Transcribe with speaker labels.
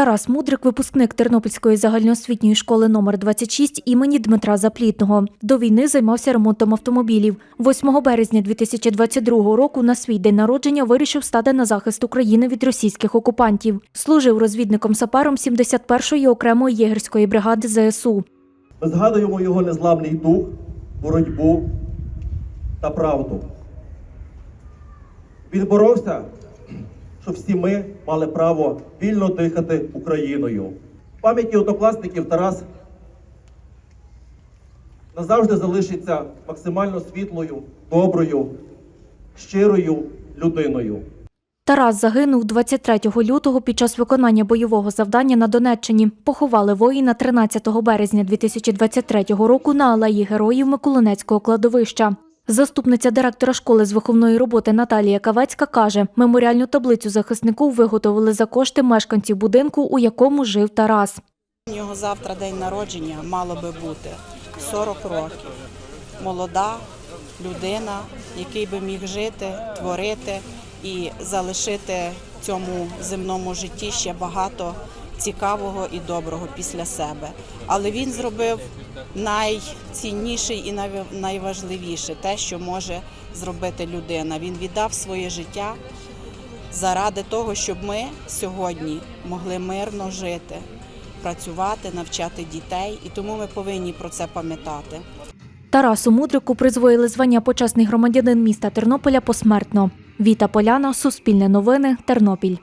Speaker 1: Тарас Мудрик, випускник Тернопільської загальноосвітньої школи номер 26 імені Дмитра Заплітного. До війни займався ремонтом автомобілів. 8 березня 2022 року на свій день народження вирішив стати на захист України від російських окупантів. Служив розвідником-сапером 71-ї окремої єгерської бригади ЗСУ.
Speaker 2: Ми згадуємо його незламний дух, боротьбу та правду. Він боровся, щоб всі ми мали право вільно дихати Україною. В пам'яті однокласників Тарас назавжди залишиться максимально світлою, доброю, щирою людиною.
Speaker 1: Тарас загинув 23 лютого під час виконання бойового завдання на Донеччині. Поховали воїна 13 березня 2023 року на алеї героїв Миколинецького кладовища. Заступниця директора школи з виховної роботи Наталія Кавецька каже, меморіальну таблицю захиснику виготовили за кошти мешканців будинку, у якому жив Тарас.
Speaker 3: У нього завтра день народження мало би бути 40 років. Молода людина, який би міг жити, творити і залишити цьому земному житті ще багато цікавого і доброго після себе. Але він зробив найцінніше і най- найважливіше те, що може зробити людина. Він віддав своє життя заради того, щоб ми сьогодні могли мирно жити, працювати, навчати дітей, і тому ми повинні про це пам'ятати.
Speaker 1: Тарасу Мудрику призвоїли звання почесний громадянин міста Тернополя посмертно. Віта Поляна, Суспільне новини, Тернопіль.